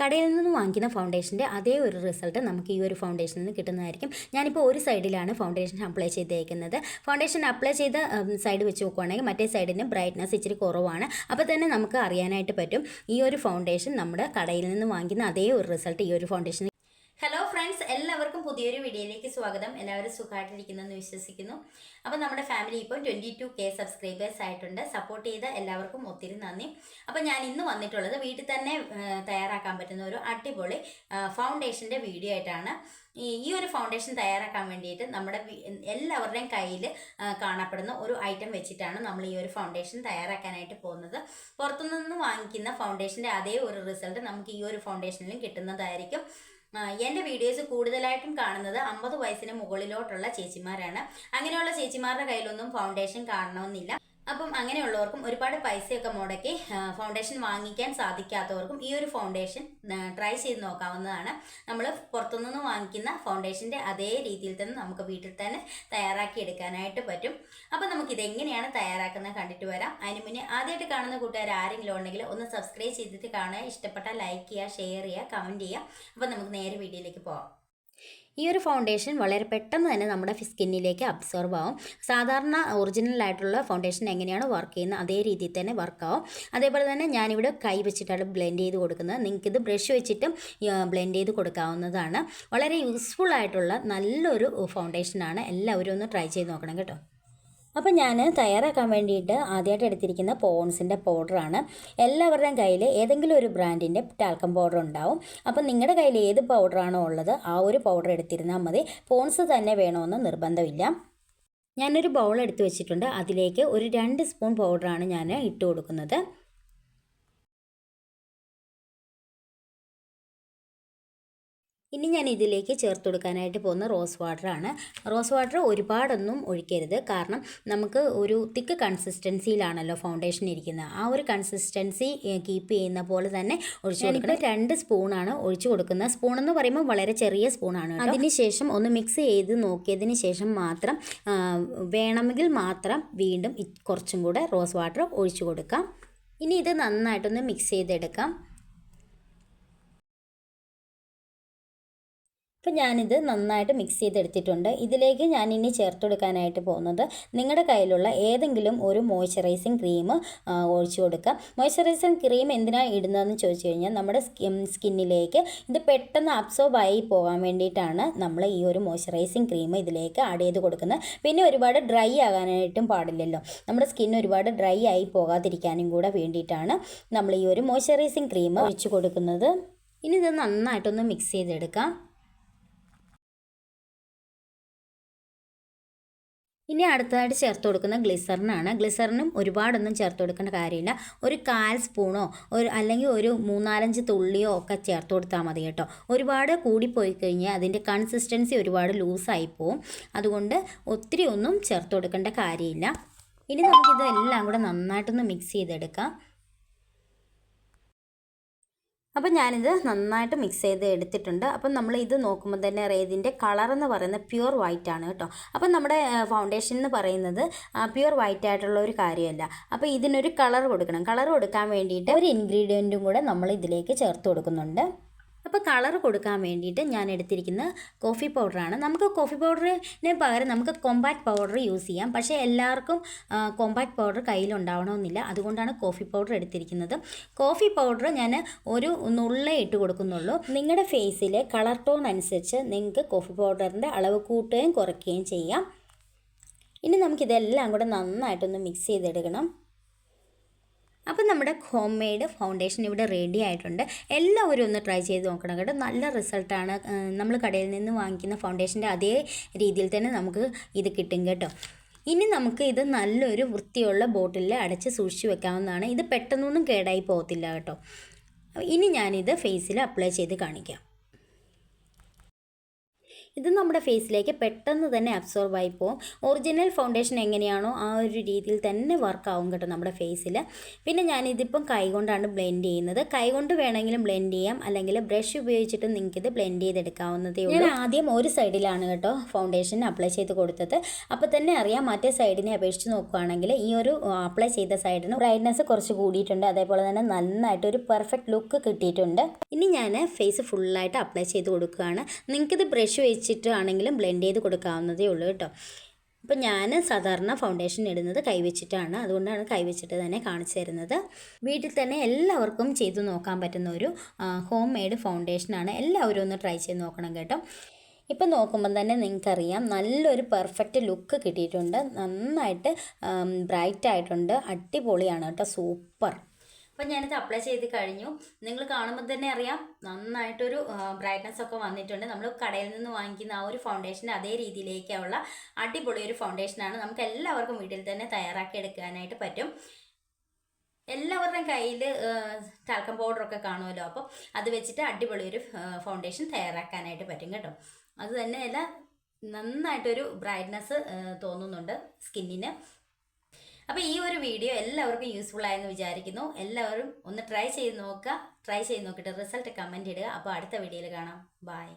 കടയിൽ നിന്ന് വാങ്ങിക്കുന്ന ഫൗണ്ടേഷന്റെ അതേ ഒരു റിസൾട്ട് നമുക്ക് ഈ ഒരു ഫൗണ്ടേഷനിൽ നിന്ന് കിട്ടുന്നതായിരിക്കും. ഞാനിപ്പോൾ ഒരു സൈഡിലാണ് ഫൗണ്ടേഷൻ അപ്ലൈ ചെയ്തേക്കുന്നത്. ഫൗണ്ടേഷൻ അപ്ലൈ ചെയ്ത സൈഡ് വെച്ച് നോക്കുവാണെങ്കിൽ മറ്റേ സൈഡിന് ബ്രൈറ്റ്നസ് ഇച്ചിരി കുറവാണ്. അപ്പോൾ തന്നെ നമുക്ക് അറിയാനായിട്ട് പറ്റും ഈ ഒരു ഫൗണ്ടേഷൻ നമ്മുടെ കടയിൽ നിന്ന് വാങ്ങിക്കുന്ന അതേ ഒരു റിസൾട്ട് ഈ ഒരു ഫൗണ്ടേഷൻ ഹലോ ഫ്രണ്ട്സ് എല്ലാവർക്കും പുതിയൊരു വീഡിയോയിലേക്ക് സ്വാഗതം. എല്ലാവരും സുഖമായിട്ടിരിക്കുന്നെന്ന് വിശ്വസിക്കുന്നു. അപ്പോൾ നമ്മുടെ ഫാമിലി ഇപ്പോൾ ട്വന്റി ടു കെ സബ്സ്ക്രൈബേഴ്സ് ആയിട്ടുണ്ട്. സപ്പോർട്ട് ചെയ്ത എല്ലാവർക്കും ഒത്തിരി നന്ദി. അപ്പോൾ ഞാൻ ഇന്ന് വന്നിട്ടുള്ളത് വീട്ടിൽ തന്നെ തയ്യാറാക്കാൻ പറ്റുന്ന ഒരു അടിപൊളി ഫൗണ്ടേഷന്റെ വീഡിയോ ആയിട്ടാണ്. ഈ ഒരു ഫൗണ്ടേഷൻ തയ്യാറാക്കാൻ വേണ്ടിയിട്ട് നമ്മുടെ എല്ലാവരുടെയും കയ്യിൽ കാണപ്പെടുന്ന ഒരു ഐറ്റം വെച്ചിട്ടാണ് നമ്മൾ ഈ ഒരു ഫൗണ്ടേഷൻ തയ്യാറാക്കാനായിട്ട് പോകുന്നത്. പുറത്തുനിന്ന് വാങ്ങിക്കുന്ന ഫൗണ്ടേഷന്റെ അതേ ഒരു റിസൾട്ട് നമുക്ക് ഈ ഒരു ഫൗണ്ടേഷനിലും കിട്ടുന്നതായിരിക്കും. എന്റെ വീഡിയോസ് കൂടുതലായിട്ടും കാണുന്നത് അമ്പത് വയസ്സിന് മുകളിലോട്ടുള്ള ചേച്ചിമാരാണ്. അങ്ങനെയുള്ള ചേച്ചിമാരുടെ കയ്യിലൊന്നും ഫൗണ്ടേഷൻ കാണണമെന്നില്ല. അപ്പം അങ്ങനെയുള്ളവർക്കും ഒരുപാട് പൈസയൊക്കെ മുടക്കി ഫൗണ്ടേഷൻ വാങ്ങിക്കാൻ സാധിക്കാത്തവർക്കും ഈ ഒരു ഫൗണ്ടേഷൻ ട്രൈ ചെയ്ത് നോക്കാവുന്നതാണ്. നമ്മൾ പുറത്തുനിന്ന് വാങ്ങിക്കുന്ന ഫൗണ്ടേഷന്റെ അതേ രീതിയിൽ തന്നെ നമുക്ക് വീട്ടിൽ തന്നെ തയ്യാറാക്കി എടുക്കാനായിട്ട് പറ്റും. അപ്പം നമുക്ക് ഇതെങ്ങനെയാണ് തയ്യാറാക്കുന്നത് കണ്ടിട്ട് വരാം. അതിന് മുന്നേ ആദ്യമായിട്ട് കാണുന്ന കൂട്ടുകാർ ആരെങ്കിലും ഉണ്ടെങ്കിൽ ഒന്ന് സബ്സ്ക്രൈബ് ചെയ്തിട്ട് കാണുക. ഇഷ്ടപ്പെട്ടാൽ ലൈക്ക് ചെയ്യുക ഷെയർ ചെയ്യുക കമന്റ് ചെയ്യുക. അപ്പം നമുക്ക് നേരെ വീഡിയോയിലേക്ക് പോകാം ഈ ഒരു ഫൗണ്ടേഷൻ വളരെ പെട്ടെന്ന് തന്നെ നമ്മുടെ സ്കിന്നിലേക്ക് അബ്സോർബ് ആവും. സാധാരണ ഒറിജിനൽ ആയിട്ടുള്ള ഫൗണ്ടേഷൻ എങ്ങനെയാണ് വർക്ക് ചെയ്യുന്നത് അതേ രീതിയിൽ തന്നെ വർക്കാവും അതേപോലെ തന്നെ ഞാനിവിടെ കൈ വെച്ചിട്ടാണ് ബ്ലെൻഡ് ചെയ്ത് കൊടുക്കുന്നത്. നിങ്ങൾക്കിത് ബ്രഷ് വെച്ചിട്ടും ബ്ലെൻഡ് ചെയ്ത് കൊടുക്കാവുന്നതാണ്. വളരെ യൂസ്ഫുൾ ആയിട്ടുള്ള നല്ലൊരു ഫൗണ്ടേഷനാണ് എല്ലാവരും ഒന്ന് ട്രൈ ചെയ്ത് നോക്കണം കേട്ടോ. അപ്പോൾ ഞാൻ തയ്യാറാക്കാൻ വേണ്ടിയിട്ട് ആദ്യമായിട്ട് എടുത്തിരിക്കുന്ന പോൺസിന്റെ പൗഡറാണ്. എല്ലാവരുടെയും കയ്യിൽ ഏതെങ്കിലും ഒരു ബ്രാൻഡിന്റെ ടാൽക്കം പൗഡർ ഉണ്ടാവും. അപ്പോൾ നിങ്ങളുടെ കയ്യിൽ ഏത് പൗഡറാണോ ഉള്ളത് ആ ഒരു പൗഡർ എടുത്തിരുന്നാൽ മതി. പോൺസ് തന്നെ വേണമെന്ന് നിർബന്ധമില്ല. ഞാനൊരു ബൗൾ എടുത്ത് വെച്ചിട്ടുണ്ട്. അതിലേക്ക് ഒരു രണ്ട് സ്പൂൺ പൗഡറാണ് ഞാൻ ഇട്ട് കൊടുക്കുന്നത്. ഇനി ഞാൻ ഇതിലേക്ക് ചേർത്ത് കൊടുക്കാനായിട്ട് പോകുന്ന റോസ് വാട്ടറാണ്. റോസ് വാട്ടർ ഒരുപാടൊന്നും ഒഴിക്കരുത്. കാരണം നമുക്ക് ഒരു തിക്ക് കൺസിസ്റ്റൻസിയിലാണല്ലോ ഫൗണ്ടേഷൻ ഇരിക്കുന്നത് ആ ഒരു കൺസിസ്റ്റൻസി കീപ്പ് ചെയ്യുന്ന പോലെ തന്നെ ഒഴിച്ചു കൊടുക്കണം. രണ്ട് സ്പൂണാണ് ഒഴിച്ചു കൊടുക്കുന്നത് സ്പൂൺ എന്ന് പറയുമ്പോൾ വളരെ ചെറിയ സ്പൂണാണ് അതിന് ശേഷം ഒന്ന് മിക്സ് ചെയ്ത് നോക്കിയതിന് ശേഷം മാത്രം വേണമെങ്കിൽ മാത്രം വീണ്ടും കുറച്ചും കൂടെ റോസ് വാട്ടർ ഒഴിച്ചു കൊടുക്കാം. ഇനി ഇത് നന്നായിട്ടൊന്ന് മിക്സ് ചെയ്തെടുക്കാം. അപ്പം ഞാനിത് നന്നായിട്ട് മിക്സ് ചെയ്തെടുത്തിട്ടുണ്ട്. ഇതിലേക്ക് ഞാൻ ഇനി ചേർത്ത് കൊടുക്കാനായിട്ട് പോകുന്നത് നിങ്ങളുടെ കയ്യിലുള്ള ഏതെങ്കിലും ഒരു മോയ്സ്ചറൈസിങ് ക്രീം ഒഴിച്ചു കൊടുക്കുക മോയ്സ്ചറൈസിങ് ക്രീം എന്തിനാണ് ഇടുന്നതെന്ന് ചോദിച്ചു കഴിഞ്ഞാൽ നമ്മുടെ സ്കിന്നിലേക്ക് ഇത് പെട്ടെന്ന് അബ്സോർബ് ആയി പോകാൻ വേണ്ടിയിട്ടാണ് നമ്മൾ ഈ ഒരു മോയ്സ്ചറൈസിങ് ക്രീം ഇതിലേക്ക് ആഡ് ചെയ്ത് കൊടുക്കുന്നത്. പിന്നെ ഒരുപാട് ഡ്രൈ ആകാനായിട്ടും പാടില്ലല്ലോ. നമ്മുടെ സ്കിൻ ഒരുപാട് ഡ്രൈ ആയി പോകാതിരിക്കാനും കൂടെ വേണ്ടിയിട്ടാണ് നമ്മൾ ഈ ഒരു മോയ്സ്ചറൈസിങ് ക്രീം ഒഴിച്ചു കൊടുക്കുന്നത്. ഇനി ഇത് നന്നായിട്ടൊന്ന് മിക്സ് ചെയ്തെടുക്കാം. ഇനി അടുത്തതായിട്ട് ചേർത്ത് കൊടുക്കുന്ന ഗ്ലിസറിനാണ്. ഗ്ലിസറിനും ഒരുപാടൊന്നും ചേർത്ത് കൊടുക്കേണ്ട കാര്യമില്ല. ഒരു കാൽ സ്പൂണോ ഒരു അല്ലെങ്കിൽ ഒരു മൂന്നാലഞ്ച് തുള്ളിയോ ഒക്കെ ചേർത്ത് കൊടുത്താൽ മതി കേട്ടോ. ഒരുപാട് കൂടിപ്പോയി കഴിഞ്ഞാൽ അതിന്റെ കൺസിസ്റ്റൻസി ഒരുപാട് ലൂസായി പോവും അതുകൊണ്ട് ഒത്തിരി ഒന്നും ചേർത്ത് കൊടുക്കേണ്ട കാര്യമില്ല. ഇനി നമുക്കിതെല്ലാം കൂടെ നന്നായിട്ടൊന്ന് മിക്സ് ചെയ്തെടുക്കാം. അപ്പം ഞാനിത് നന്നായിട്ട് മിക്സ് ചെയ്ത് എടുത്തിട്ടുണ്ട്. അപ്പം നമ്മൾ ഇത് നോക്കുമ്പോൾ തന്നെ ഇതിന്റെ കളർ എന്ന് പറയുന്നത് പ്യുവർ വൈറ്റ് ആണ് കേട്ടോ. അപ്പം നമ്മുടെ ഫൗണ്ടേഷൻ എന്ന് പറയുന്നത് പ്യുവർ വൈറ്റ് ആയിട്ടുള്ള ഒരു കാര്യമല്ല. അപ്പോൾ ഇതിനൊരു കളർ കൊടുക്കണം. കളർ കൊടുക്കാൻ വേണ്ടിയിട്ട് ഒരു ഇൻഗ്രീഡിയന്റും കൂടെ നമ്മൾ ഇതിലേക്ക് ചേർത്ത് കൊടുക്കുന്നുണ്ട്. അപ്പോൾ കളർ കൊടുക്കാൻ വേണ്ടിയിട്ട് ഞാൻ എടുത്തിരിക്കുന്ന കോഫി പൗഡറാണ്. നമുക്ക് കോഫി പൗഡറിന് പകരം നമുക്ക് കോമ്പാക്ട് പൗഡർ യൂസ് ചെയ്യാം. പക്ഷേ എല്ലാവർക്കും കോമ്പാക്ട് പൗഡർ കയ്യിലുണ്ടാവണമെന്നില്ല. അതുകൊണ്ടാണ് കോഫി പൗഡർ എടുത്തിരിക്കുന്നത്. കോഫി പൗഡർ ഞാൻ ഒരു നുള്ള ഇട്ട് കൊടുക്കുന്നുള്ളൂ. നിങ്ങളുടെ ഫേസിലെ കളർ ടോൺ അനുസരിച്ച് നിങ്ങൾക്ക് കോഫി പൗഡറിന്റെ അളവ് കൂട്ടുകയും കുറയ്ക്കുകയും ചെയ്യാം. ഇനി നമുക്കിതെല്ലാം കൂടെ നന്നായിട്ടൊന്ന് മിക്സ് ചെയ്തെടുക്കണം. അപ്പം നമ്മുടെ ഹോം മെയ്ഡ് ഫൗണ്ടേഷൻ ഇവിടെ റെഡി ആയിട്ടുണ്ട്. എല്ലാവരും ഒന്ന് ട്രൈ ചെയ്ത് നോക്കണം കേട്ടോ. നല്ല റിസൾട്ടാണ് നമ്മൾ കടയിൽ നിന്ന് വാങ്ങിക്കുന്ന ഫൗണ്ടേഷന്റെ അതേ രീതിയിൽ തന്നെ നമുക്ക് ഇത് കിട്ടും കേട്ടോ. ഇനി നമുക്ക് ഇത് നല്ലൊരു വൃത്തിയുള്ള ബോട്ടിലിൽ അടച്ച് സൂക്ഷിച്ച് വെക്കാവുന്നതാണ്. ഇത് പെട്ടെന്നൊന്നും കേടായി പോകത്തില്ല കേട്ടോ. ഇനി ഞാനിത് ഫേസിൽ അപ്ലൈ ചെയ്ത് കാണിക്കാം. ഇത് നമ്മുടെ ഫേസിലേക്ക് പെട്ടെന്ന് തന്നെ അബ്സോർബ് ആയി പോകും ഒറിജിനൽ ഫൗണ്ടേഷൻ എങ്ങനെയാണോ ആ ഒരു രീതിയിൽ തന്നെ വർക്ക് ആവും കേട്ടോ നമ്മുടെ ഫേസിൽ പിന്നെ ഞാനിതിപ്പം കൈകൊണ്ടാണ് ബ്ലെൻഡ് ചെയ്യുന്നത്. കൈകൊണ്ട് വേണമെങ്കിലും ബ്ലെൻഡ് ചെയ്യാം. അല്ലെങ്കിൽ ബ്രഷ് ഉപയോഗിച്ചിട്ട് നിങ്ങൾക്ക് ഇത് ബ്ലെൻഡ് ചെയ്തെടുക്കാവുന്നതേ ഉള്ളൂ. ഞാൻ ആദ്യം ഒരു സൈഡിലാണ് കേട്ടോ ഫൗണ്ടേഷൻ അപ്ലൈ ചെയ്ത് കൊടുത്തത്. അപ്പോൾ തന്നെ അറിയാം മറ്റേ സൈഡിനെ അപേക്ഷിച്ച് നോക്കുകയാണെങ്കിൽ ഈ ഒരു അപ്ലൈ ചെയ്ത സൈഡിന് ബ്രൈറ്റ്നസ് കുറച്ച് കൂടിയിട്ടുണ്ട്. അതേപോലെ തന്നെ നന്നായിട്ട് ഒരു പെർഫെക്റ്റ് ലുക്ക് കിട്ടിയിട്ടുണ്ട്. ഇനി ഞാൻ ഫേസ് ഫുള്ളായിട്ട് അപ്ലൈ ചെയ്ത് കൊടുക്കുകയാണ്. നിങ്ങൾക്കിത് ബ്രഷ് വെച്ചിട്ടാണെങ്കിലും ബ്ലെൻഡ് ചെയ്ത് കൊടുക്കാവുന്നതേ ഉള്ളൂ കേട്ടോ. ഇപ്പം ഞാൻ സാധാരണ ഫൗണ്ടേഷൻ ഇടുന്നത് കൈവച്ചിട്ടാണ്. അതുകൊണ്ടാണ് കൈവച്ചിട്ട് തന്നെ കാണിച്ചു തരുന്നത്. വീട്ടിൽ തന്നെ എല്ലാവർക്കും ചെയ്തു നോക്കാൻ പറ്റുന്ന ഒരു ഹോം മെയ്ഡ് ഫൗണ്ടേഷനാണ് എല്ലാവരും ഒന്ന് ട്രൈ ചെയ്ത് നോക്കണം കേട്ടോ. ഇപ്പം നോക്കുമ്പം തന്നെ നിങ്ങൾക്കറിയാം നല്ലൊരു പെർഫെക്റ്റ് ലുക്ക് കിട്ടിയിട്ടുണ്ട്. നന്നായിട്ട് ബ്രൈറ്റ് ആയിട്ടുണ്ട്. അടിപൊളിയാണ് കേട്ടോ. സൂപ്പർ. അപ്പം ഞാനിത് അപ്ലൈ ചെയ്ത് കഴിഞ്ഞു. നിങ്ങൾ കാണുമ്പോൾ തന്നെ അറിയാം നന്നായിട്ടൊരു ബ്രൈറ്റ്നസ് ഒക്കെ വന്നിട്ടുണ്ട്. നമ്മൾ കടയിൽ നിന്ന് വാങ്ങിക്കുന്ന ആ ഒരു ഫൗണ്ടേഷൻ അതേ രീതിയിലേക്കുള്ള അടിപൊളി ഒരു ഫൗണ്ടേഷനാണ് നമുക്ക് എല്ലാവർക്കും വീട്ടിൽ തന്നെ തയ്യാറാക്കി എടുക്കാനായിട്ട് പറ്റും. എല്ലാവരുടെയും കയ്യിൽ ടാൽക്കം പൗഡറൊക്കെ കാണുമല്ലോ. അപ്പോൾ അത് വെച്ചിട്ട് അടിപൊളി ഒരു ഫൗണ്ടേഷൻ തയ്യാറാക്കാനായിട്ട് പറ്റും കേട്ടോ. അത് തന്നെയല്ല നന്നായിട്ടൊരു ബ്രൈറ്റ്നസ് തോന്നുന്നുണ്ട് സ്കിന്നിന്. അപ്പോൾ ഈ ഒരു വീഡിയോ എല്ലാവർക്കും യൂസ്ഫുൾ ആയെന്ന് വിചാരിക്കുന്നു. എല്ലാവരും ഒന്ന് ട്രൈ ചെയ്ത് നോക്കുക. ട്രൈ ചെയ്ത് നോക്കിയിട്ട് റിസൾട്ട് കമന്റ് ഇടുക. അപ്പോൾ അടുത്ത വീഡിയോയിൽ കാണാം. ബായ്